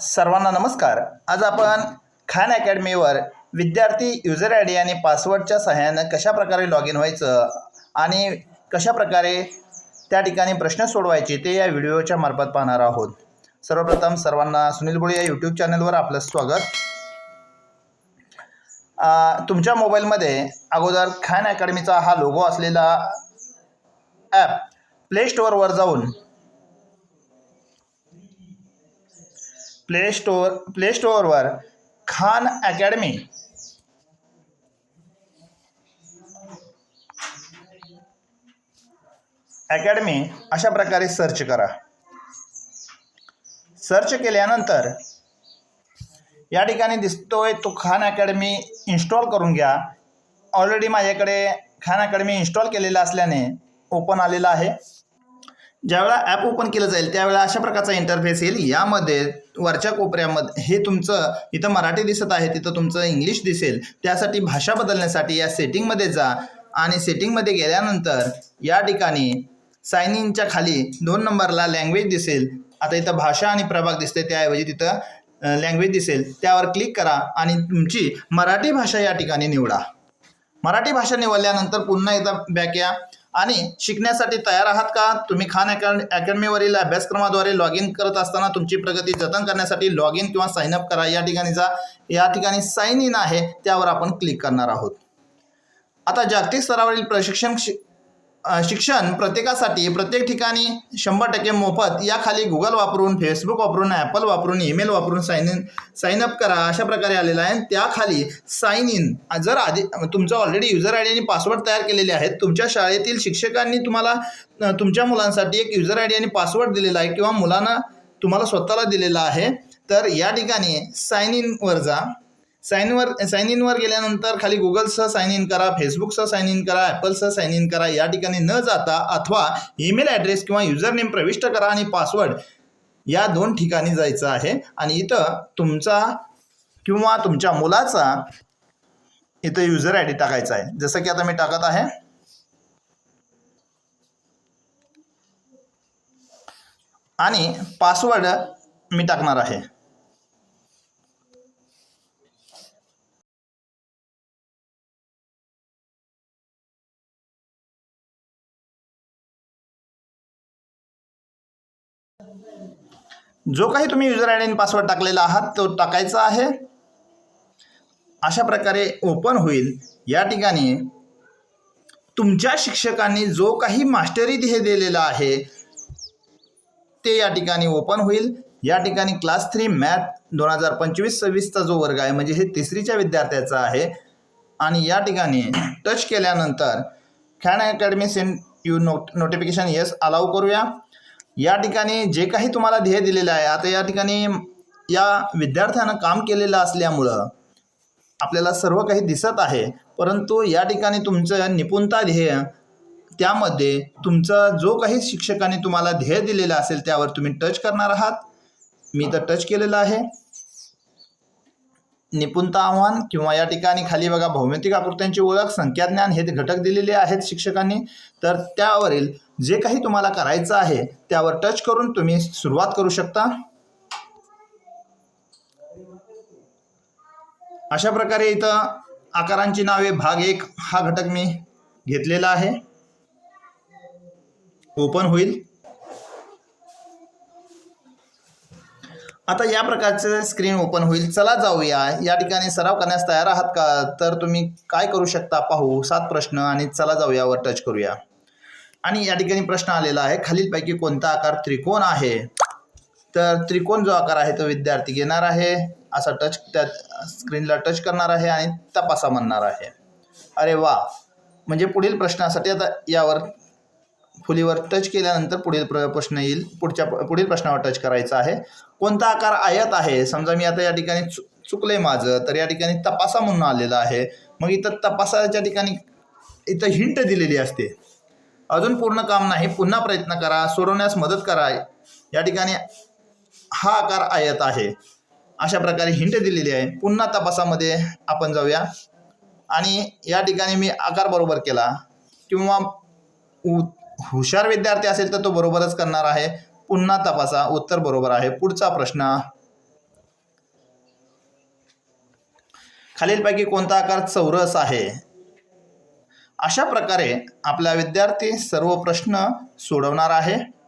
सर्वांना नमस्कार. आज आपण खान अकॅडमीवर विद्यार्थी युजर आय डी आणि पासवर्डच्या सहाय्यानं कशाप्रकारे लॉग इन व्हायचं आणि कशा प्रकारे त्या ठिकाणी प्रश्न सोडवायचे ते या व्हिडिओच्या मार्फत पाहणार आहोत. सर्वप्रथम सर्वांना सुनील बोळे या यूट्यूब चॅनलवर आपलं स्वागत. तुमच्या मोबाईलमध्ये अगोदर खान अकॅडमीचा हा लोगो असलेला ॲप प्ले स्टोअरवर जाऊन प्ले स्टोअर प्ले स्टोअरवर खान अकॅडमी अकॅडमी अशा प्रकारे सर्च करा. सर्च केल्यानंतर या ठिकाणी दिसतोय तो खान अकॅडमी इन्स्टॉल करून घ्या. ऑलरेडी माझ्याकडे खान अकॅडमी इन्स्टॉल केलेला असल्याने ओपन आलेला आहे. ज्यावेळेला ॲप ओपन केलं जाईल त्यावेळेला अशा प्रकारचा इंटरफेस येईल. यामध्ये वरच्या कोपऱ्यामध्ये हे तुमचं इथं मराठी दिसत आहे तिथं तुमचं इंग्लिश दिसेल. त्यासाठी भाषा बदलण्यासाठी या सेटिंगमध्ये जा. आणि सेटिंगमध्ये गेल्यानंतर या ठिकाणी साइन इनच्या खाली दोन नंबरला लँग्वेज दिसेल. आता इथं भाषा आणि प्रभाग दिसते त्याऐवजी तिथं लँग्वेज दिसेल. त्यावर क्लिक करा आणि तुमची मराठी भाषा या ठिकाणी निवडा. मराठी भाषा निवडल्यानंतर पुन्हा एकदा बॅक या. आणि शिकण्यासाठी तयार आहात का? तुम्ही खान अकॅड अकॅडमीवरील अभ्यासक्रमाद्वारे लॉग इन करत असताना तुमची प्रगती जतन करण्यासाठी लॉग इन किंवा साइन अप करा. या ठिकाणी जा. या ठिकाणी साईन इन आहे. त्यावर आपण क्लिक करणार आहोत. आता जागतिक स्तरावरील प्रशिक्षण शिक्षण प्रत्येकासाठी प्रत्येक ठिकाणी शंभर टक्के मोफत याखाली गुगल वापरून फेसबुक वापरून ॲपल वापरून ईमेल वापरून साईन इन साईन अप करा अशा प्रकारे आलेला आहे. त्याखाली साईन इन जर आधी तुमचं ऑलरेडी युजर आय डी आणि पासवर्ड तयार केलेले आहेत तुमच्या शाळेतील शिक्षकांनी तुम्हाला तुमच्या मुलांसाठी एक युजर आय डी आणि पासवर्ड दिलेला आहे किंवा मुलांना तुम्हाला स्वतःला दिलेला आहे तर या ठिकाणी साईन इनवर जा. साईनवर साइन इनवर गेल्यानंतर खाली गुगलसह साईन इन करा फेसबुकसह साइन इन करा ॲपलसह साईन इन करा. या ठिकाणी न जाता अथवा ईमेल ॲड्रेस किंवा युजर नेम प्रविष्ट करा आणि पासवर्ड या दोन ठिकाणी जायचं आहे. आणि इथं तुमचा किंवा तुमच्या मुलाचा इथं युजर आय डी टाकायचा आहे. जसं की आता मी टाकत आहे. आणि पासवर्ड मी टाकणार आहे. जो काही तुम्ही युजर आय डी पासवर्ड टाकलेला आहात तो टाकायचा आहे. अशा प्रकारे ओपन होईल. या ठिकाणी तुमच्या शिक्षकांनी जो काही मास्टरी ध्येय दिलेला आहे ते या ठिकाणी ओपन होईल. या ठिकाणी क्लास थ्री मॅथ दोन हजार पंचवीस सव्वीसचा जो वर्ग आहे म्हणजे हे तिसरीच्या विद्यार्थ्याचा आहे. आणि या ठिकाणी टच केल्यानंतर Khan academy send you note notification yes allow करूया. या ठिकाणी जे काही तुम्हाला ध्येय दिलेलं आहे आता या ठिकाणी या विद्यार्थ्यानं काम केलेलं असल्यामुळं आपल्याला सर्व काही दिसत आहे. परंतु या ठिकाणी तुमचं निपुणता ध्येय त्यामध्ये तुमचा जो काही शिक्षकांनी तुम्हाला ध्येय दिलेलं असेल त्यावर तुम्ही टच करणार आहात. मी तर टच केलेलं आहे. निपुणता आव्हान किंवा या ठिकाणी खाली बघा भौमितिक आकृत्यांची ओळख संख्याज्ञान हे घटक दिलेले आहेत शिक्षकांनी. तर त्यावरील जे काही तुम्हाला करायचं आहे त्यावर टच करून तुम्ही सुरुवात करू शकता. अशा प्रकारे इथं आकारांची नावे भाग एक हा घटक मी घेतलेला आहे. ओपन होईल. आता या प्रकारचं स्क्रीन ओपन होईल. चला जाऊया. या ठिकाणी सराव करण्यास तयार आहात का? तर तुम्ही काय करू शकता पाहू. सात प्रश्न आणि चला जाऊयावर टच करूया. आणि या ठिकाणी प्रश्न आलेला आहे. खालीलपैकी कोणता आकार त्रिकोण आहे? तर त्रिकोण जो आकार आहे तो विद्यार्थी घेणार आहे. असा टच त्या स्क्रीनला टच करणार आहे आणि तपासा म्हणणार आहे. अरे वा! म्हणजे पुढील प्रश्नासाठी आता यावर फुलीवर टच केल्यानंतर पुढील प्र प्रश्न येईल. पुढच्या पुढील प्रश्नावर टच करायचा आहे. कोणता आकार आयत आहे? समजा मी आता या ठिकाणी चु चुकलं माझं तर या ठिकाणी तपासा म्हणून आलेलं आहे. मग इथं तपासाच्या ठिकाणी इथं हिंट दिलेली असते. अजून पूर्ण काम नाही. पुन्हा प्रयत्न करा. सोडवण्यास मदत करा. या ठिकाणी हा आकार आयत आहे. अशा प्रकारे हिंट दिलेली आहे. पुन्हा तपासामध्ये आपण जाऊया. आणि या ठिकाणी मी आकार बरोबर केला. किंवा उ हुशार विद्यार्थी असेल तर तो बरोबरच करणार आहे. पुन्हा तपासा. उत्तर बरोबर आहे. पुढचा प्रश्न. खालीलपैकी कोणता आकार चौरस आहे? अशा प्रकारे आपला विद्यार्थी सर्व प्रश्न सोडवणार आहे.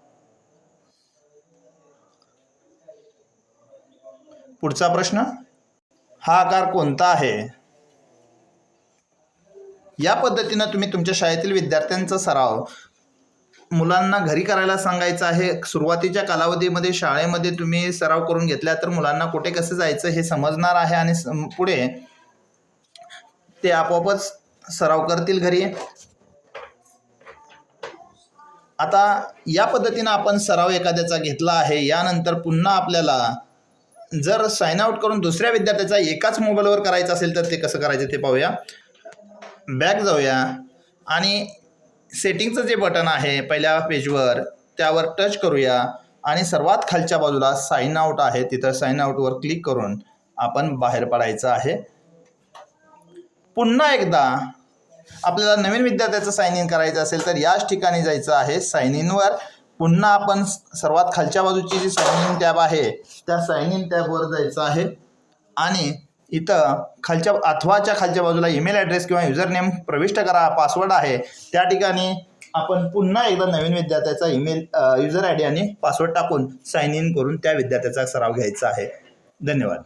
पुढचा प्रश्न. हा आकार कोणता आहे? या पद्धतीनं तुम्ही तुमच्या शाळेतील विद्यार्थ्यांचा सराव मुलांना घरी करायला सांगायचं आहे. सुरुवातीच्या कालावधीमध्ये शाळेमध्ये तुम्ही सराव करून घेतला तर मुलांना कुठे कसं जायचं हे समजणार आहे आणि पुढे ते आपोआपच सराव करतील घरी. आता या पद्धतीनं आपण सराव एखाद्याचा घेतला आहे. यानंतर पुन्हा आपल्याला जर साइन आउट करून दुसऱ्या विद्यार्थ्याचा एकाच मोबाईलवर करायचं असेल तर ते कसं करायचं ते पाहूया. बॅक जाऊया. आणि सेटिंगचं जे बटन आहे पहिल्या पेजवर त्यावर टच करूया. आणि सर्वात खालच्या बाजूला साईन आउट आहे तिथं साईन आउटवर क्लिक करून आपण बाहेर पडायचं आहे. पुन्हा एकदा आपल्याला नवीन विद्यार्थ्याचं साईन इन करायचं असेल तर याच ठिकाणी जायचं आहे साईन इनवर पुन्हा आपण सर्वात खालच्या बाजूची जी साइन इन टॅब आहे त्या साईन इन टॅबवर जायचं आहे. आणि इथं खालच्या अथवाच्या खालच्या बाजूला ईमेल ॲड्रेस किंवा युजर नेम प्रविष्ट करा पासवर्ड आहे. त्या ठिकाणी आपण पुन्हा एकदा नवीन विद्यार्थ्याचा ईमेल युजर आय डी आणि पासवर्ड टाकून साईन इन करून त्या विद्यार्थ्याचा सराव घ्यायचा आहे. धन्यवाद.